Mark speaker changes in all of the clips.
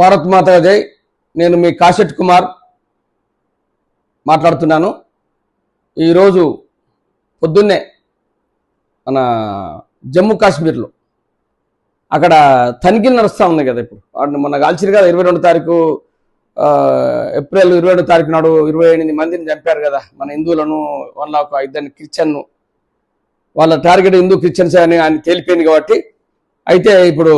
Speaker 1: భారత్ మాతా జై. నేను మీ కాశెట్ కుమార్ మాట్లాడుతున్నాను. ఈరోజు పొద్దున్నే మన జమ్మూ కాశ్మీర్లో అక్కడ తనిఖీలు నడుస్తూ ఉంది కదా ఇప్పుడు. వాటిని మొన్న కాల్చిరు కదా ఇరవై రెండు తారీఖు ఏప్రిల్ ఇరవై రెండు తారీఖు నాడు ఇరవై ఎనిమిది మందిని చంపారు కదా మన హిందువులను వాళ్ళ ఒక ఇద్దరిని క్రిస్టియన్ను. వాళ్ళ టార్గెట్ హిందూ క్రిస్టియన్స్ అని ఆయన తేలిపోయింది కాబట్టి. అయితే ఇప్పుడు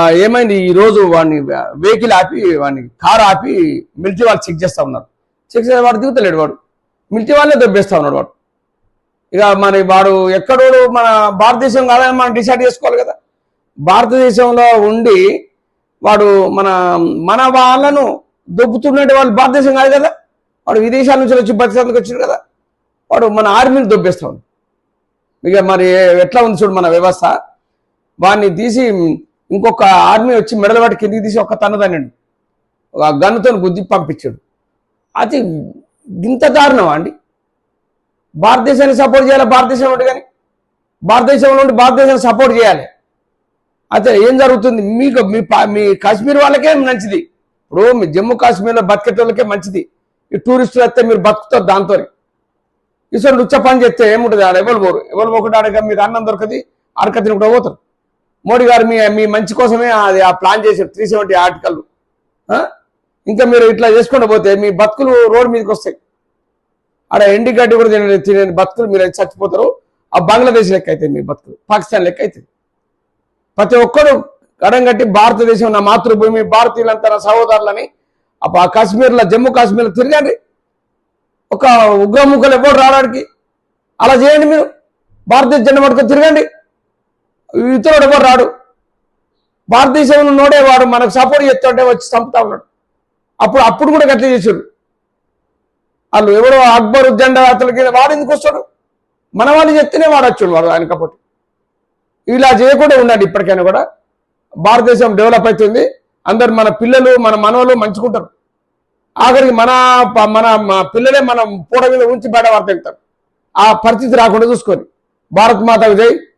Speaker 1: ఏమైంది? ఈ రోజు వాడిని వెహికల్ ఆపి వాడిని కారు ఆపి మిలిటరీ వాళ్ళు చెక్ చేస్తా ఉన్నారు. చెక్ చేసే వాడు దిగుతలేడు వాడు. మిలిటరీ వాళ్ళే దెబ్బేస్తూ ఉన్నాడు వాడు. ఇక మరి వాడు ఎక్కడోడు మన భారతదేశం కాదని మనం డిసైడ్ చేసుకోవాలి కదా. భారతదేశంలో ఉండి వాడు మన మన వాళ్ళను దొబ్బుతున్నట్టు వాళ్ళు భారతదేశం కాదు కదా. వాడు విదేశాల నుంచి వచ్చి బతికేందుకు వచ్చాడు కదా. వాడు మన ఆర్మీని దొబ్బేస్తా ఉన్నాడు. ఇక మరి ఎట్లా ఉంది చూడు మన వ్యవస్థ? వాడిని తీసి ఇంకొక ఆర్మీ వచ్చి మెడల వాటి కిందికి తీసి ఒక తనండి ఒక గన్నుతో గుద్ది పంపించాడు. అది ఇంత దారుణం అండి. భారతదేశాన్ని సపోర్ట్ చేయాలి? భారతదేశం ఉండి కానీ భారతదేశంలో ఉండి భారతదేశాన్ని సపోర్ట్ చేయాలి. అయితే ఏం జరుగుతుంది? మీకు మీ మీ కాశ్మీర్ వాళ్ళకే మంచిది. ఇప్పుడు మీ జమ్మూ కాశ్మీర్లో బతికేటోళ్ళకే మంచిది. ఈ టూరిస్టులు వస్తే మీరు బతుకుతారు దాంతో ఇసలు రుచ్చ పని చేస్తే ఏముంటుంది? ఆడ ఎవరు పోరు? ఎవరు పోకుండా ఆడగా మీరు అన్నం దొరకది అడక తినకుండా పోతారు. మోడీ గారు మీ మీ మంచి కోసమే అది ఆ ప్లాన్ చేశారు. త్రీ సెవెంటీ ఆర్టికల్ ఇంకా మీరు ఇట్లా చేసుకుంటూ పోతే మీ బతుకులు రోడ్ మీదకి వస్తాయి. ఆడ ఎండి గడ్డి కూడా తినే బతుకులు మీరు అయితే చచ్చిపోతారు. ఆ బంగ్లాదేశ్ లెక్క అవుతాయి మీ బతుకులు పాకిస్తాన్ లెక్క అవుతాయి ప్రతి ఒక్కరు గడం కట్టి భారతదేశం నా మాతృభూమి భారతీయులంతా నా సహోదరులని ఆ కాశ్మీర్లో జమ్మూ కాశ్మీర్లో తిరగండి. ఒక ఉగ్రముఖలు ఎవరు రావడానికి. అలా చేయండి మీరు. భారతదేశ జెండా పట్టుకొని తిరగండి. ఇతరుడు ఎవరు రాడు. భారతదేశంలో నోడేవాడు మనకు సపోర్ట్ చేస్తుంటే వచ్చి చంపుతా ఉన్నాడు. అప్పుడు అప్పుడు కూడా గట్ల చేశారు వాళ్ళు ఎవరో అక్బర్ జెండా అతనికి వాడు ఎందుకు వస్తాడు? మన వాళ్ళు చెప్తేనే వాడు వచ్చాడు వాడు ఆయన కాబట్టి. ఇలా చేయకుండా ఉండండి ఇప్పటికైనా కూడా. భారతదేశం డెవలప్ అవుతుంది. అందరు మన పిల్లలు మన మనవలు మంచుకుంటారు. ఆఖరికి మన మన పిల్లలే మనం పూట మీద ఉంచి బయట వార్త వెళ్తారు ఆ పరిస్థితి రాకుండా చూసుకొని భారత్ మాతకు జై.